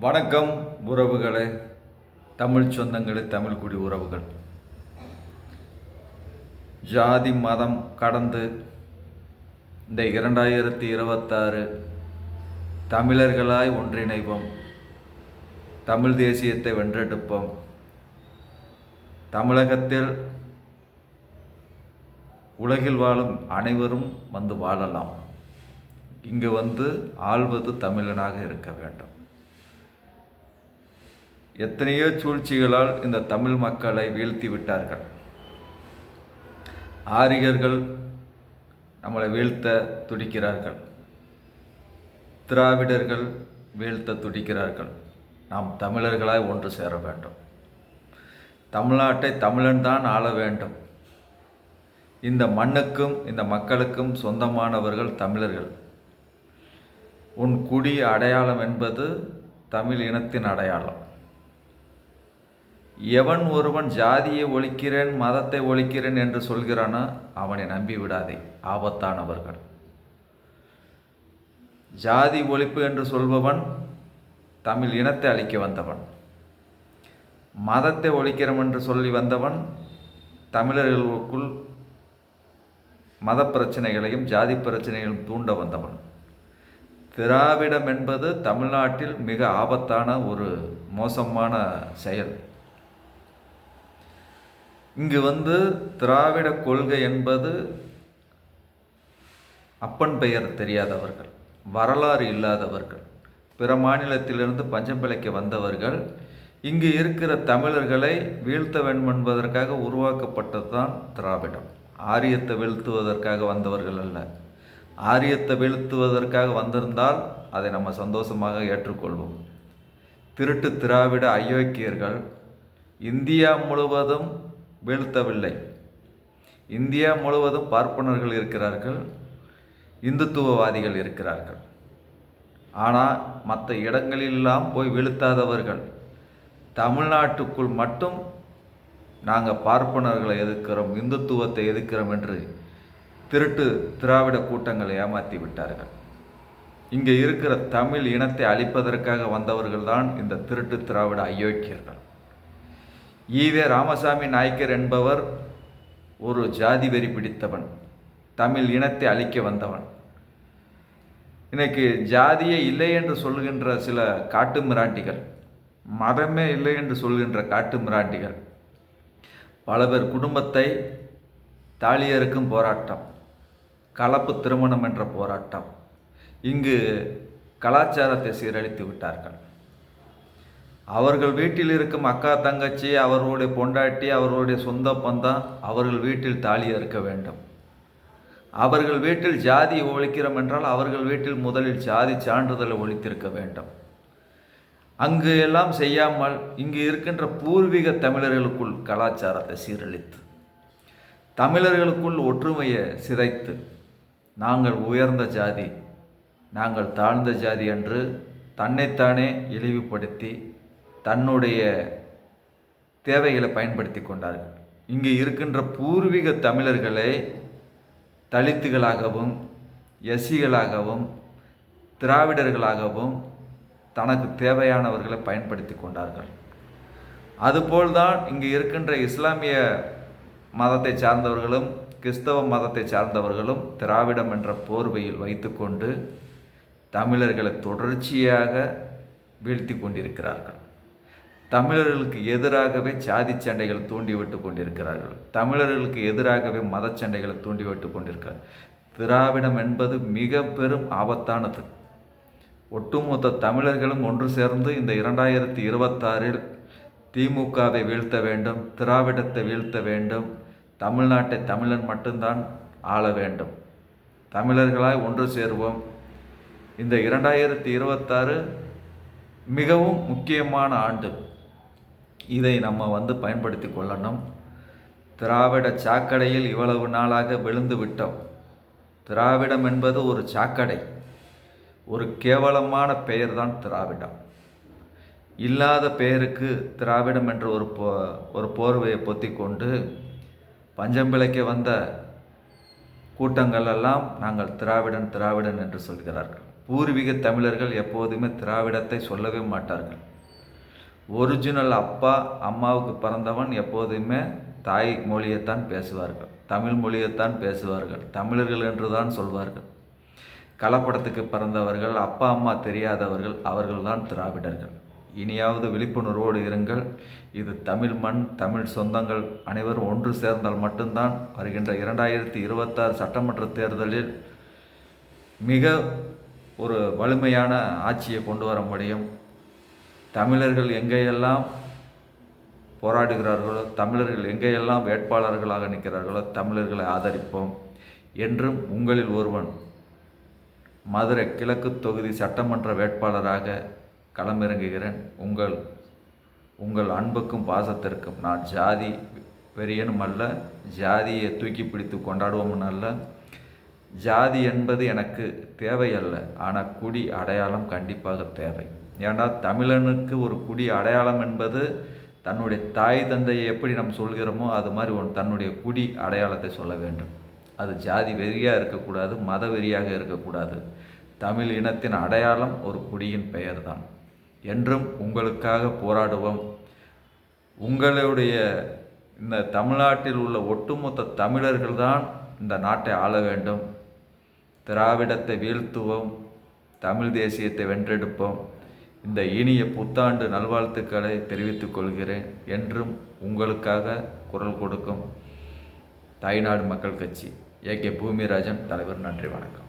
வணக்கம் உறவுகளே தமிழ் சொந்தங்களே தமிழ் குடி உறவுகள். ஜாதி மதம் கடந்து இந்த இரண்டாயிரத்தி இருபத்தாறு தமிழர்களாய் ஒன்றிணைவோம். தமிழ் தேசியத்தை வென்றெடுப்போம். தமிழகத்தில் உலகில் வாழும் அனைவரும் வந்து வாழலாம். இங்கு வந்து ஆள்வது தமிழனாக இருக்க வேண்டும். எத்தனையோ சூழ்ச்சிகளால் இந்த தமிழ் மக்களை வீழ்த்தி விட்டார்கள். ஆரியர்கள் நம்மளை வீழ்த்த துடிக்கிறார்கள். திராவிடர்கள் வீழ்த்த துடிக்கிறார்கள். நாம் தமிழர்களாய் ஒன்று சேர வேண்டும். தமிழ்நாட்டை தமிழன் தான் ஆள வேண்டும். இந்த மண்ணுக்கும் இந்த மக்களுக்கும் சொந்தமானவர்கள் தமிழர்கள். உன் குடி அடையாளம் என்பது தமிழ் இனத்தின் அடையாளம். எவன் ஒருவன் ஜாதியை ஒழிக்கிறேன் மதத்தை ஒழிக்கிறேன் என்று சொல்கிறானோ அவனை நம்பி விடாதே ஆபத்தானவர்கள். ஜாதி ஒழிப்பு என்று சொல்பவன் தமிழ் இனத்தை அழிக்க வந்தவன். மதத்தை ஒழிக்கிறோம் என்று சொல்லி வந்தவன் தமிழர்களுக்குள் மத பிரச்சனைகளையும் ஜாதி பிரச்சனைகளையும் தூண்ட வந்தவன். திராவிடம் என்பது தமிழ்நாட்டில் மிக ஆபத்தான ஒரு மோசமான செயல். இங்கு வந்து திராவிட கொள்கை என்பது அப்பன் பெயர் தெரியாதவர்கள் வரலாறு இல்லாதவர்கள் பிற மாநிலத்திலிருந்து பஞ்சம் பிழைக்க வந்தவர்கள் இங்கு இருக்கிற தமிழர்களை வீழ்த்த வேண்டும் என்பதற்காக உருவாக்கப்பட்டது தான் திராவிடம். ஆரியத்தை வீழ்த்துவதற்காக வந்தவர்கள் அல்ல. ஆரியத்தை வீழ்த்துவதற்காக வந்திருந்தால் அதை நம்ம சந்தோஷமாக ஏற்றுக்கொள்வோம். திருட்டு திராவிட அயோக்கியர்கள் இந்தியா முழுவதும் வீழ்த்தவில்லை. இந்தியா முழுவதும் பார்ப்பனர்கள் இருக்கிறார்கள் இந்துத்துவவாதிகள் இருக்கிறார்கள். ஆனால் மற்ற இடங்களெல்லாம் போய் வீழ்த்தாதவர்கள் தமிழ்நாட்டுக்குள் மட்டும் நாங்கள் பார்ப்பனர்களை எதிர்க்கிறோம் இந்துத்துவத்தை எதிர்க்கிறோம் என்று திருட்டு திராவிட கூட்டங்களை ஏமாற்றி விட்டார்கள். இங்கே இருக்கிற தமிழ் இனத்தை அழிப்பதற்காக வந்தவர்கள் தான் இந்த திருட்டு திராவிட அயோக்கியர்கள். ஈவே ராமசாமி நாயக்கர் என்பவர் ஒரு ஜாதி வெறி பிடித்தவன். தமிழ் இனத்தை அழிக்க வந்தவன். இன்னைக்கு ஜாதியே இல்லை என்று சொல்கின்ற சில காட்டு மிராண்டிகள் மதமே இல்லை என்று சொல்கின்ற காட்டு மிராண்டிகள் பல பேர் குடும்பத்தை தாலியருக்கும் போராட்டம் கலப்பு திருமணம் என்ற போராட்டம் இங்கு கலாச்சாரத்தை சீரழித்து விட்டார்கள். அவர்கள் வீட்டில் இருக்கும் அக்கா தங்கச்சி அவர்களுடைய பொண்டாட்டி அவர்களுடைய சொந்த பந்தம் அவர்கள் வீட்டில் தாலி இருக்க வேண்டும். அவர்கள் வீட்டில் ஜாதி ஒழிக்கிறோம் என்றால் அவர்கள் வீட்டில் முதலில் ஜாதி சான்றிதழை ஒழித்திருக்க வேண்டும். அங்கு எல்லாம் செய்யாமல் இங்கு இருக்கின்ற பூர்வீக தமிழர்களுக்குள் கலாச்சாரத்தை சீரழித்து தமிழர்களுக்குள் ஒற்றுமையை சிதைத்து நாங்கள் உயர்ந்த ஜாதி நாங்கள் தாழ்ந்த ஜாதி என்று தன்னைத்தானே இழிவுபடுத்தி தன்னுடைய தேவைகளை பயன்படுத்தி கொண்டார்கள். இங்கே இருக்கின்ற பூர்வீக தமிழர்களை தலித்துகளாகவும் எசிகளாகவும் திராவிடர்களாகவும் தனக்கு தேவையானவர்களை பயன்படுத்தி கொண்டார்கள். அதுபோல்தான் இங்கு இருக்கின்ற இஸ்லாமிய மதத்தை சார்ந்தவர்களும் கிறிஸ்தவ மதத்தை சார்ந்தவர்களும் திராவிடம் என்ற போர்வையில் வைத்துக்கொண்டு தமிழர்களை தொடர்ச்சியாக வீழ்த்தி கொண்டிருக்கிறார்கள். தமிழர்களுக்கு எதிராகவே சாதி சண்டைகள் தூண்டிவிட்டு கொண்டிருக்கிறார்கள். தமிழர்களுக்கு எதிராகவே மத சண்டைகளை தூண்டிவிட்டு கொண்டிருக்கிறார். திராவிடம் என்பது மிக பெரும் ஆபத்தானது. ஒட்டுமொத்த தமிழர்களும் ஒன்று சேர்ந்து இந்த இரண்டாயிரத்தி இருபத்தாறில் திமுகவை வீழ்த்த வேண்டும் திராவிடத்தை வீழ்த்த வேண்டும் தமிழ்நாட்டை தமிழன் மட்டும்தான் ஆள வேண்டும். தமிழர்களாய் ஒன்று சேருவோம். இந்த இரண்டாயிரத்தி இருபத்தாறு மிகவும் முக்கியமான ஆண்டு. இதை நம்ம வந்து பயன்படுத்தி கொள்ளணும். திராவிட சாக்கடையில் இவ்வளவு நாளாக விழுந்து விட்டோம். திராவிடம் என்பது ஒரு சாக்கடை. ஒரு கேவலமான பெயர் தான் திராவிடம். இல்லாத பெயருக்கு திராவிடம் என்ற ஒரு போ ஒரு போர்வையை பொத்தி கொண்டு பஞ்சம் பிழைக்க வந்த கூட்டங்கள் எல்லாம் நாங்கள் திராவிடன் திராவிடன் என்று சொல்கிறார்கள். பூர்வீக தமிழர்கள் எப்போதுமே திராவிடத்தை சொல்லவே மாட்டார்கள். ஒரிஜினல் அப்பா அம்மாவுக்கு பிறந்தவன் எப்போதுமே தாய் மொழியைத்தான் பேசுவார்கள். தமிழ் மொழியைத்தான் பேசுவார்கள். தமிழர்கள் என்று தான் சொல்வார்கள். கலப்படத்துக்கு பிறந்தவர்கள் அப்பா அம்மா தெரியாதவர்கள் அவர்கள்தான் திராவிடர்கள். இனியாவது விழிப்புணர்வோடு இருங்கள். இது தமிழ் மண் தமிழ் சொந்தங்கள் அனைவரும் ஒன்று சேர்ந்தால் மட்டும்தான் வருகின்ற இரண்டாயிரத்தி இருபத்தாறு சட்டமன்ற தேர்தலில் மிக ஒரு வலிமையான ஆட்சியை கொண்டு வர முடியும். தமிழர்கள் எங்கேயெல்லாம் போராடுகிறார்களோ தமிழர்கள் எங்கேயெல்லாம் வேட்பாளர்களாக நிற்கிறார்களோ தமிழர்களை ஆதரிப்போம் என்றும் உங்களில் ஒருவன் மதுரை கிழக்கு தொகுதி சட்டமன்ற வேட்பாளராக களமிறங்குகிறேன். உங்கள் உங்கள் அன்புக்கும் பாசத்திற்கும். நான் ஜாதி பெரியனும் அல்ல ஜாதியை தூக்கி பிடித்து கொண்டாடுவோம்னு அல்ல. ஜாதி என்பது எனக்கு தேவையல்ல ஆனால் குடி அடையாளம் கண்டிப்பாக தேவை. ஏன்னா தமிழனுக்கு ஒரு குடி அடையாளம் என்பது தன்னுடைய தாய் தந்தையை எப்படி நம்ம சொல்கிறோமோ அது மாதிரி ஒன் தன்னுடைய குடி அடையாளத்தை சொல்ல வேண்டும். அது ஜாதி வெறியாக இருக்கக்கூடாது மத வெறியாக இருக்கக்கூடாது. தமிழ் இனத்தின் அடையாளம் ஒரு குடியின் பெயர் தான் என்றும் உங்களுக்காக போராடுவோம். உங்களுடைய இந்த தமிழ்நாட்டில் உள்ள ஒட்டுமொத்த தமிழர்கள் தான் இந்த நாட்டை ஆள வேண்டும். திராவிடத்தை வீழ்த்துவோம். தமிழ் தேசியத்தை வென்றெடுப்போம். இந்த இனிய புத்தாண்டு நல்வாழ்த்துக்களை தெரிவித்துக் கொள்கிறேன். என்றும் உங்களுக்காக குரல் கொடுக்கும் தாய்நாடு மக்கள் கட்சி ஏ கே பூமிராஜன் தலைவர் நன்றி வணக்கம்.